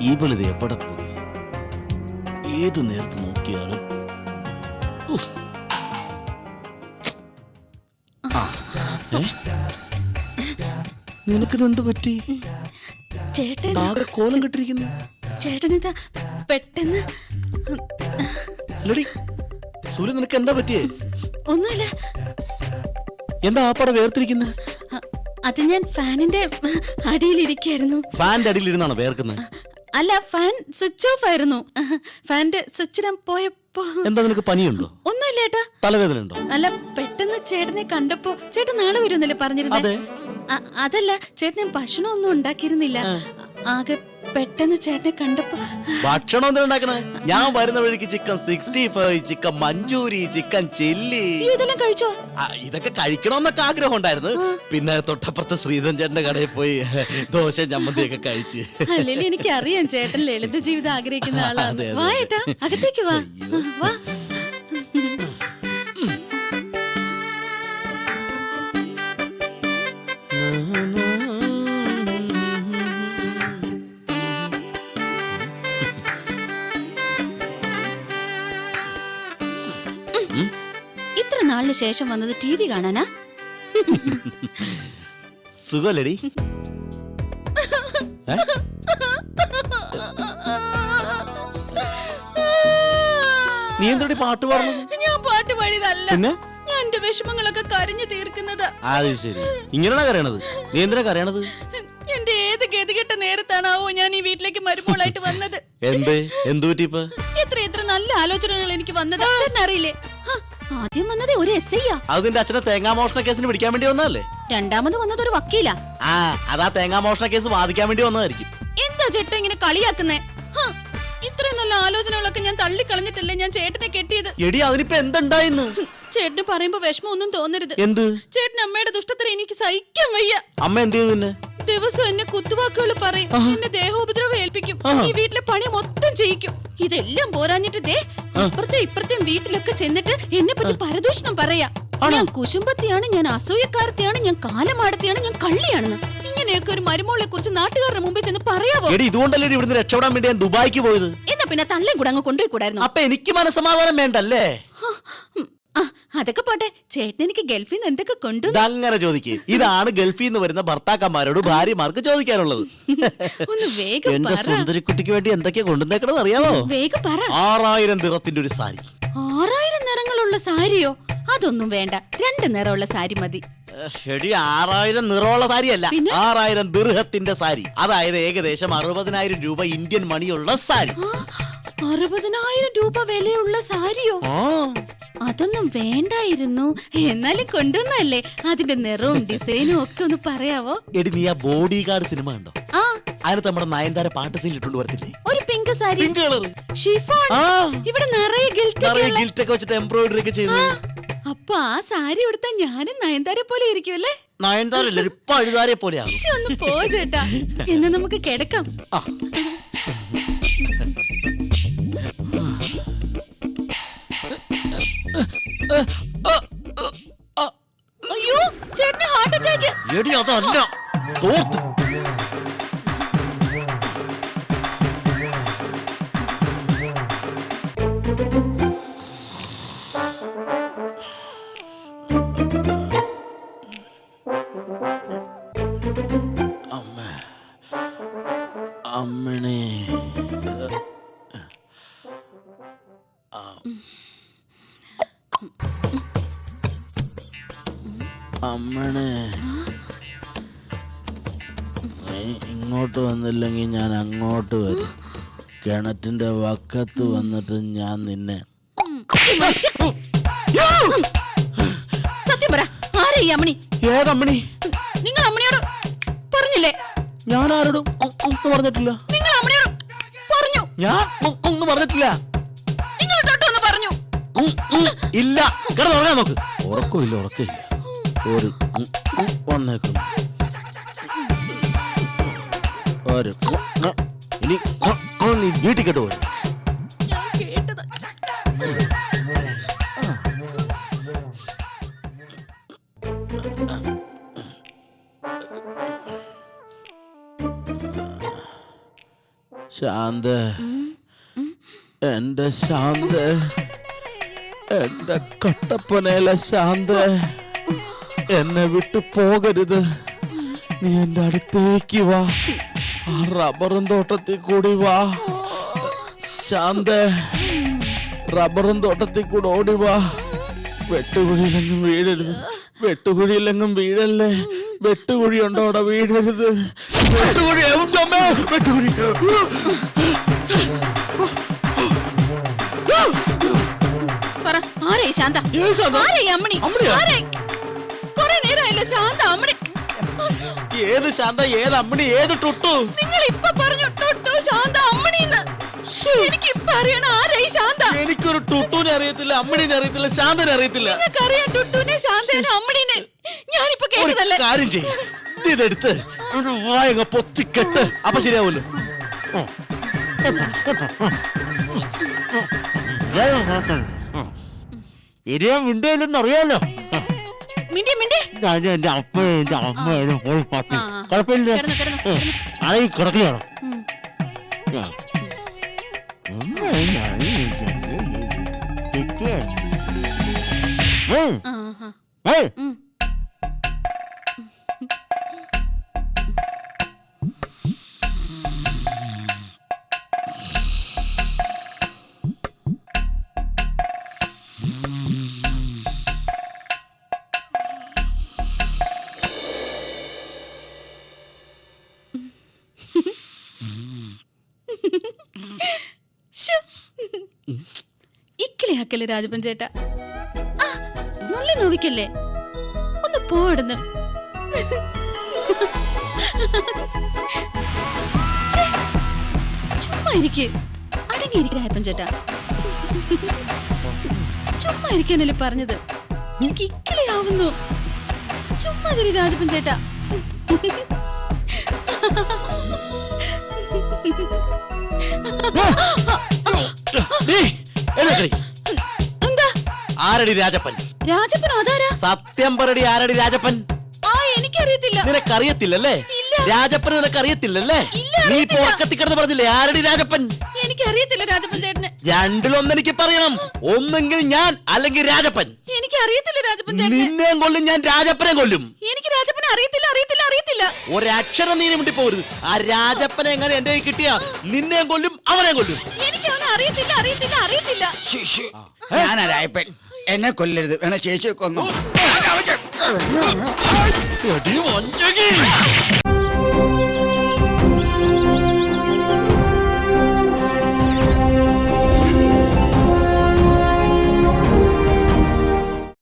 ഈ ബലിത് എവിടെ പോയി? ഏത് നേരത്ത് നോക്കിയാലും നിനക്കിതെന്ത് ആ, പറ്റി? ചേട്ടൻ ആകെ കോലം കെട്ടിരിക്കുന്നു. ചേട്ടനിതാ പെട്ടെന്ന് സൂര്യ നിനക്ക് എന്താ പറ്റിയേ? ഒന്നുമില്ല. എന്താ ആപ്പാടെ വേർതിരിക്കുന്ന? അ- അത് ഞാൻ ഫാനിന്റെ അടിയിലിരിക്കായിരുന്നു. ഫാനിന്റെ അടിയിലിരുന്നാണോ വേർക്കുന്നത് അല്ല ഫാൻ സ്വിച്ച് ഓഫ് ആയിരുന്നു. ഫാന്റെ സ്വിച്ച് ഞാൻ പോയപ്പോ എന്താ നിനക്ക് പനിയുണ്ടോ? ഒന്നുമില്ല ഏട്ടാ. തലവേദന ഉണ്ടോ അല്ല പെട്ടെന്ന് ചേട്ടനെ കണ്ടപ്പോ ചേട്ടൻ നാളെ വരുമെന്നല്ലേ പറഞ്ഞിരുന്നു? അതെ. അതല്ല ചേട്ടൻ ഭക്ഷണം ഒന്നും ഉണ്ടാക്കിയിരുന്നില്ല ആകെ പെട്ടെന്ന് ചേട്ടനെ കണ്ടപ്പോ ഭക്ഷണം ഉണ്ടാക്കണേ? ഞാൻ വരുന്ന വഴിക്ക് chicken sixty five chicken manchurian chicken chilli. അയ്യോ, ഇതെല്ലാം കഴിച്ചോ? ആ, ഇതൊക്കെ കഴിക്കണമെന്നൊക്കെ ആഗ്രഹം ഉണ്ടായിരുന്നു. പിന്നെ തൊട്ടപ്പുറത്തെ ശ്രീധൻ ചേട്ടന്റെ കടയിൽ പോയി ദോശ ചമ്മന്തിയൊക്കെ കഴിച്ച്. അല്ലെങ്കിൽ എനിക്ക് അറിയാം ചേട്ടൻ ലളിത ജീവിതം ആഗ്രഹിക്കുന്ന ആളാണ് അതെ, അതെ, വാ ചേട്ടാ ഏട്ടാ അകത്തേക്ക് വാ. അയ്യോ. വാ. നാളിന് ശേഷം വന്നത് ടി വി കാണാനാ? സുഖല്ലടി. നീ എന്തോടി പാട്ട് പാടുന്നു ഞാൻ പാട്ട് പാടിയതല്ല. പിന്നെ? ഞാൻ എന്റെ വിഷമങ്ങളൊക്കെ കരഞ്ഞു തീർക്കുന്നത്. അത് ശരി. ഇങ്ങനെയാണ് കരയണത്? നീ എന്തിനാ കരയണത്? എന്റെ ഏത് ഗതികെട്ട നേരത്താണാവോ ഞാൻ ഈ വീട്ടിലേക്ക് മരുമോളായിട്ട് വന്നത്? എന്ത്? എന്തു പറ്റി ഇപ്പൊ? എത്ര എത്ര നല്ല ആലോചനകൾ എനിക്ക് വന്നത്. അറിയില്ലേ? വന്നത് ഒരു എസ് ഐയാ അത് നിന്റെ അച്ഛനെ തേങ്ങാ മോഷണ കേസിന് പിടിക്കാൻ വേണ്ടി വന്നതല്ലേ? രണ്ടാമത് വന്നത് ഒരു വക്കീലാ. ആ അതാ തേങ്ങാ മോഷണ കേസ് വാദിക്കാൻ വേണ്ടി വന്നതായിരിക്കും. എന്താ ചേട്ടൻ ഇങ്ങനെ കളിയാക്കുന്നേ? ഇത്ര ഇത്രയും നല്ല ആലോചനകളൊക്കെ ഞാൻ തള്ളിക്കളഞ്ഞിട്ടല്ലേ ഞാൻ ചേട്ടനെ കെട്ടിയത്? എടി അതിനിപ്പോ എന്തുണ്ടായിന്ന്? ചേട്ടന് പറയുമ്പോ വിഷമം ഒന്നും തോന്നരുത്. എന്ത്? ചേട്ടൻ അമ്മയുടെ ദുഷ്ടത്തിന് എനിക്ക് സഹിക്കാൻ വയ്യ. അമ്മ എന്ത് ചെയ്തു ദിവസം എന്നെ കുത്തുവാക്കുകൾ പറയും. എന്നെ ദേഹോപദ്രവം ഏൽപ്പിക്കും. ഈ വീട്ടിലെ പണി മൊത്തം ചെയ്യിക്കും. ഇതെല്ലാം പോരാഞ്ഞിട്ട് ദേ ഇപ്പുറത്തെ ഇപ്പുറത്തെയും വീട്ടിലൊക്കെ ചെന്നിട്ട് എന്നെ പറ്റി പരദൂഷണം പറയാ. ഞാൻ കുശുമ്പത്തിയാണ് ഞാൻ അസൂയക്കാരത്തെയാണ് ഞാൻ കാലമാടത്തെയാണ് ഞാൻ കള്ളിയാണെന്ന് ഇങ്ങനെയൊക്കെ ഒരു മരുമോളെ കുറിച്ച് നാട്ടുകാരുടെ മുമ്പിൽ ചെന്ന് പറയാവോ? എടി ഇതുകൊണ്ടല്ലേ ഇവിടുന്ന് രക്ഷപ്പെടാൻ വേണ്ടി ഞാൻ ദുബായിക്ക് പോയത്? എന്നാ പിന്നെ തള്ളേം കൂടെ അങ്ങ് കൊണ്ടുപോയി കൂടായിരുന്നു അപ്പൊ എനിക്ക് മനസ്സമാധാനം വേണ്ടല്ലേ? അതൊക്കെ പോട്ടെ. ചേട്ടൻ എനിക്ക് ഗൾഫിൽ നിന്ന് എന്തൊക്കെ കൊണ്ടു ഇതങ്ങനെ ചോദിക്കേ. ഇതാണ് ഗൾഫിൽ നിന്ന് വരുന്ന ഭർത്താക്കന്മാരോട് ഭാര്യമാർക്ക് ചോദിക്കാനുള്ളത്. ഒന്ന് വേഗം എന്റെ പറ. സുന്ദരിക്കുട്ടിക്ക് വേണ്ടി എന്തൊക്കെയാ കൊണ്ടുവന്നേക്കണെന്ന് അറിയാമോ വേഗം പറ. ആറായിരം നിറത്തിന്റെ ഒരു സാരി. ആറായിരം നിറങ്ങളുള്ള സാരിയോ? അതൊന്നും വേണ്ട. രണ്ട് നിറമുള്ള സാരി മതി. ഷെടി ആറായിരം നിറമുള്ള സാരിയല്ല. പിന്നെ? ആറായിരം ദീർഘത്തിന്റെ സാരി. അതായത് ഏകദേശം അറുപതിനായിരം രൂപ ഇന്ത്യൻ മണിയുള്ള സാരി. ആ, അറുപതിനായിരം രൂപ വിലയുള്ള സാരിയോ? ആ. അതൊന്നും വേണ്ടായിരുന്നു. എന്നാലും കൊണ്ടുവന്നല്ലേ അതിന്റെ നിറവും ഡിസൈനും ഒക്കെ ഒന്ന് പറയാവോ? എടി നീ ആ ബോഡി ഗാർഡ് സിനിമ കണ്ടോ? ആ. അതിനകത്ത് നമ്മുടെ നയൻതാര പാട്ട് സീൻ ഇട്ടുകൊണ്ട് വരത്തില്ലേ? ഒരു pink sari pink colour chiffon. ആ. ഇവിടെ നിറയെ ഗിൽറ്റ് നിറയെ ഗിൽറ്റ് ഒക്കെ വെച്ചിട്ട് എംബ്രോയിഡറി ഒക്കെ ചെയ്ത്. അപ്പൊ ആ സാരി ഉടുത്താ ഞാനും നയൻതാരെ പോലെ ഇരിക്കുമല്ലേ നയൻതാരല്ല ഒരു പഴുതാരെ പോലെയാണ് ഒന്ന് പോ ചേട്ടാ. എന്നാ നമുക്ക് കിടക്കാം. അയ്യോ ചേട്ടന് ഹാർട്ട് അറ്റാക്ക് എടി അതല്ല. തോർത്ത്. അമ്മ. അമ്മണേ. അമ്മണേ നീ ഇങ്ങോട്ട് വന്നില്ലെങ്കിൽ ഞാൻ അങ്ങോട്ട് വരും. കിണറ്റിന്റെ വക്കത്ത് വന്നിട്ട് ഞാൻ നിന്നെ സത്യം പറ ആരാ ഈ അമ്മണി? ഏതമ്മണി? നിങ്ങൾ അമ്മണിയോട് പറഞ്ഞില്ലേ? ഞാൻ ആരോടും ഒന്നും പറഞ്ഞിട്ടില്ല. നിങ്ങൾ അമ്മണിയോട് പറഞ്ഞു. ഞാൻ ഒന്നും പറഞ്ഞിട്ടില്ല. നിങ്ങൾ തൊട്ടൊന്ന് പറഞ്ഞു. ഉം, ഉം, ഇല്ല. കിടന്നുറങ്ങാൻ നോക്ക്. ഉറക്കമില്ല ഉറക്കമില്ല ഒരു ഉം, ഉം, വന്നേക്കുന്നു ഒരു ഉം, ഉം, ഇനി ഉം, ഉം, നീ വീട്ടിൽ കേട്ടോ ഞാൻ കേട്ടത് ശാന്ത എന്റെ ശാന്ത എന്റെ കട്ടപ്പനയിലെ ശാന്ത എന്നെ വിട്ടു പോകരുത്. നീ എന്റെ അടുത്തേക്ക് വാ. ആ റബ്ബറും തോട്ടത്തിൽ കൂടി വാ. ശാന്ത റബ്ബറും തോട്ടത്തിൽ കൂടെ ഓടി വാ. വെട്ടുകുഴിയിലെങ്ങും വീഴരുത്. വെട്ടുകുഴിയിലെങ്ങും വീഴല്ലേ? വെട്ടുകുഴി ഉണ്ടോ അവിടെ വീഴരുത്. വെട്ടുകുഴി? വെട്ടുകുഴി ആരേ ശാന്ത? ആരേ അമ്മണി? ആരേ ശാന്ത അമ്മണി ഏത് ശാന്ത ഏത് അമ്മണി ഏത് ടുട്ടു നിങ്ങൾ ഇപ്പൊ പറഞ്ഞു ടൊട്ടു ശാന്ത അമ്മണിന്ന് എനിക്ക് ഇപ്പൊ അറിയണം ആരായി ശാന്ത എനിക്കൊരു ടുട്ടുവിനെ അറിയത്തില്ല അമ്മണിനെ അറിയത്തില്ല ശാന്തനെ അറിയത്തില്ല നിങ്ങൾക്കറിയാം ശാന്തനെ അമ്മണിനെ ഞാനിപ്പോ കേട്ടതല്ലേ കാര്യം ചെയ്യും ഇതെടുത്ത് വായങ്ങ പൊത്തിക്കെട്ട് അപ്പൊ ശരിയാവൂല്ലോ ഇരിയാൻ മിണ്ടയില്ലെന്ന് അറിയാലോ മിണ്ടി മിണ്ടി ഞാൻ എന്റെ അപ്പനും എന്റെ അമ്മയും ഒരു പട്ടി ആ, ആ. കുഴപ്പമില്ല അറിയി കിടന്നു കിടന്നു. ആയി കിടക്കുകയാണോ ഉം. ആ, ആ. ഉം. ഇക്കിളിയാക്കല്ലേ രാജപ്പൻ ചേട്ട നുള്ളി നോവിക്കല്ലേ ഒന്ന് പോടുന്നു ചുമ്മാ ഇരിക്ക് അടങ്ങിയിരിക്ക രാജപ്പൻ ചേട്ടാ ചുമ്മാ ഇരിക്കാനല്ലേ പറഞ്ഞത് എനിക്ക് ഇക്കിളിയാവുന്നു ചുമ്മാ തിരി രാജപ്പൻ ചേട്ടാ ആരടി രാജപ്പൻ? രാജപ്പൻ അതാരാ? സത്യം പറടി ആരടി രാജപ്പൻ? ആ എനിക്കറിയത്തില്ല. നിനക്കറിയത്തില്ലല്ലേ? രാജപ്പൻ നിനക്കറിയത്തില്ലല്ലേ? നീ അറിയത്തില്ല. ഉറക്കത്തിൽ കിടന്ന് പറഞ്ഞില്ലേ ആരടി രാജപ്പൻ? എനിക്കറിയത്തില്ല രാജപ്പൻ ചേട്ടന്. രണ്ടിലൊന്ന് എനിക്ക് പറയണം. ഒന്നെങ്കിൽ ഞാൻ അല്ലെങ്കിൽ രാജപ്പൻ. എനിക്കറിയത്തില്ല രാജപ്പൻ ചേട്ടന്. നിന്നെയും കൊല്ലും ഞാൻ രാജപ്പനെ കൊല്ലും. എനിക്ക് രാജപ്പനെ അറിയത്തില്ല അറിയത്തില്ല അറിയത്തില്ല. ഒരക്ഷരം നീ മുട്ടി പോരുത് ആ രാജപ്പനെ എങ്ങനെ എന്റെ കൈ കിട്ടിയാ നിന്നെയും കൊല്ലും അവനെ കൊല്ലും. എനിക്ക് അവനെ അറിയത്തില്ല അറിയത്തില്ല. അറിയത്തില്ല ഞാനാ രായപ്പൻ എന്നെ കൊല്ലരുത്. വേണ ചേച്ചിയെ കൊന്നു. അടി